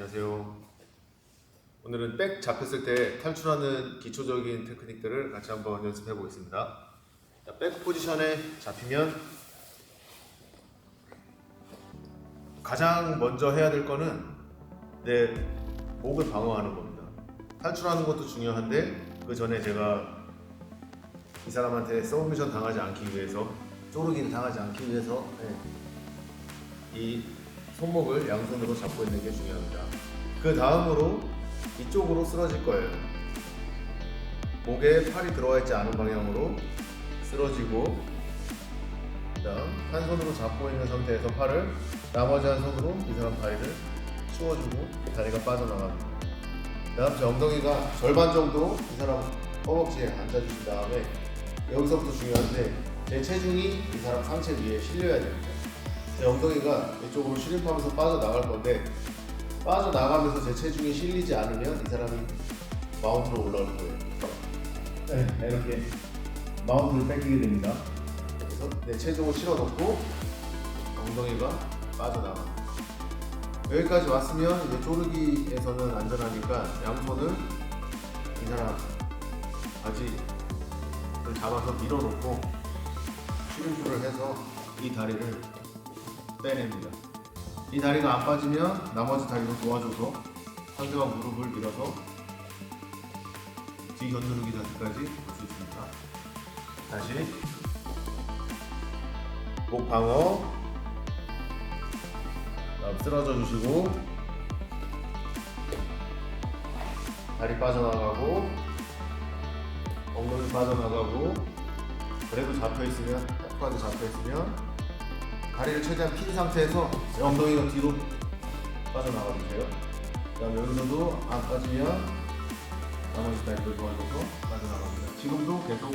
안녕하세요. 오늘은 백 잡혔을 때 탈출하는 기초적인 테크닉들을 같이 한번 연습해 보겠습니다. 자, 백 포지션에 잡히면 가장 먼저 해야 될 거는 내 목을 방어하는 겁니다. 탈출하는 것도 중요한데 그 전에 제가 이 사람한테 서브미션 당하지 않기 위해서 쪼르기를 당하지 않기 위해서 네, 이 손목을 양손으로 잡고 있는 게 중요합니다. 그 다음으로 이쪽으로 쓰러질 거예요. 목에 팔이 들어와 있지 않은 방향으로 쓰러지고 그다음 한 손으로 잡고 있는 상태에서 팔을 나머지 한 손으로 이 사람 다리를 치워주고 다리가 빠져나갑니다. 그다음 제 엉덩이가 절반 정도 이 사람 허벅지에 앉아주신 다음에 여기서부터 중요한데 제 체중이 이 사람 상체 위에 실려야 됩니다. 제 엉덩이가 이쪽으로 실립하면서 빠져나갈 건데 빠져나가면서 제 체중이 실리지 않으면 이 사람이 마운트로 올라올 거예요. 네, 이렇게 마운트를 뺏기게 됩니다. 그래서 내 체중을 실어놓고 엉덩이가 빠져나갑니다. 여기까지 왔으면 이제 쪼르기에서는 안전하니까 양손을 이 사람 바지를 잡아서 밀어놓고 실림프를 해서 이 다리를 빼냅니다. 이 다리가 안 빠지면 나머지 다리도 도와줘서 상대방 무릎을 밀어서 뒤 견누르기 자세까지 볼수 있습니다. 다시. 목 방어. 쓰러져 주시고. 다리 빠져나가고. 엉덩이 빠져나가고. 그래도 잡혀 있으면 탁하게 잡혀 있으면 다리를 최대한 핀 상태에서 엉덩이가 뒤로 빠져나가 주세요. 그 다음 여기서도 안 빠지면 나머지 다리를 도와줘서 빠져나갑니다. 지금도 계속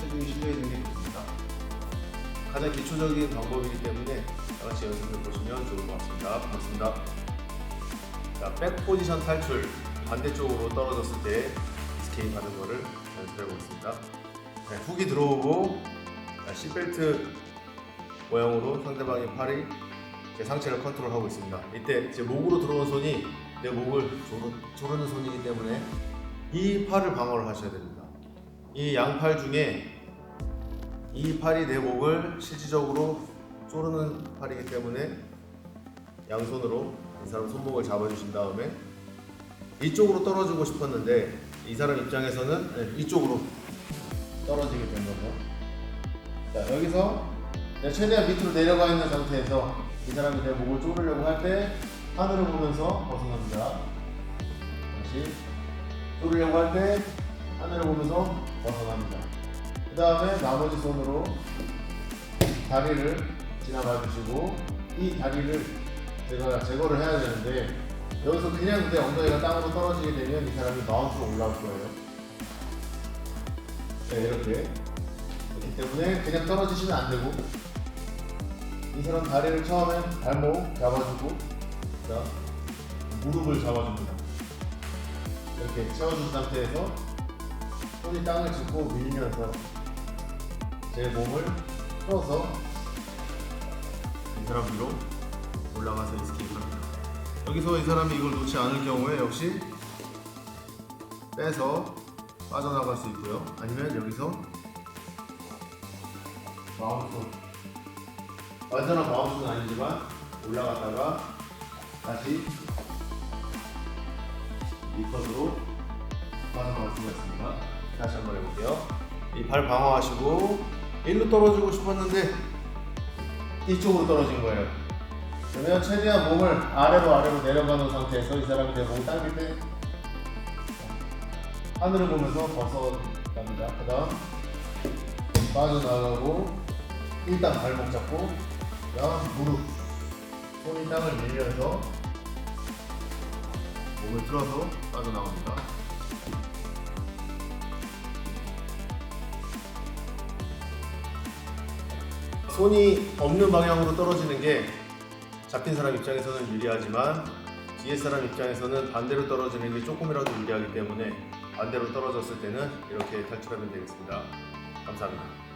체중이 실려 있는 게 좋습니다. 가장 기초적인 방법이기 때문에 다 같이 연습해 보시면 좋을 것 같습니다. 반갑습니다. 자, 백 포지션 탈출 반대쪽으로 떨어졌을 때 스케이트 하는 거를 연습해 보겠습니다. 네, 훅이 들어오고 자, C벨트 모양으로 상대방의 팔이 제 상체를 컨트롤하고 있습니다. 이때 제 목으로 들어온 손이 내 목을 조르, 조르 는 손이기 때문에 이 팔을 방어를 하셔야 됩니다. 이 양팔 중에 이 팔이 내 목을 실질적으로 조르는 팔이기 때문에 양손으로 이 사람 손목을 잡아주신 다음에 이쪽으로 떨어지고 싶었는데 이 사람 입장에서는 네, 이쪽으로 떨어지게 된 거죠. 자 여기서 내가 최대한 밑으로 내려가 있는 상태에서 이 사람이 내 목을 조르려고 할 때 하늘을 보면서 벗어납니다. 다시 조르려고 할 때 하늘을 보면서 벗어납니다. 그 다음에 나머지 손으로 다리를 지나가 주시고 이 다리를 제가 제거를 해야 되는데 여기서 그냥 내 엉덩이가 땅으로 떨어지게 되면 이 사람이 마운트로 올라올 거예요. 네, 이렇게. 그렇기 때문에 그냥 떨어지시면 안 되고 이 사람 다리를 처음에 발목 잡아주고 자 무릎을 잡아줍니다. 이렇게 채워준 상태에서 손이 땅을 짚고 밀면서 제 몸을 풀어서 이 사람 위로 올라가서 이스케이프합니다. 여기서 이 사람이 이걸 놓지 않을 경우에 역시 빼서 빠져나갈 수 있고요. 아니면 여기서 마운트 완전한 마운트는 아니지만 올라갔다가 다시 리컷으로 수가 있습니다. 다시 한번 해볼게요. 이 발 방어하시고 일로 떨어지고 싶었는데 이쪽으로 떨어진 거예요. 그러면 최대한 몸을 아래로 아래로 내려가는 상태에서 이 사람이 내 몸을 당길 때 하늘을 보면서 벗어납니다. 그 다음 빠져나가고 일단 발목 잡고 그 다음 무릎 손이 땅을 밀면서 몸을 틀어서 빠져나갑니다. 손이 없는 방향으로 떨어지는 게 잡힌 사람 입장에서는 유리하지만 뒤에 사람 입장에서는 반대로 떨어지는 게 조금이라도 유리하기 때문에 반대로 떨어졌을 때는 이렇게 탈출하면 되겠습니다. 감사합니다.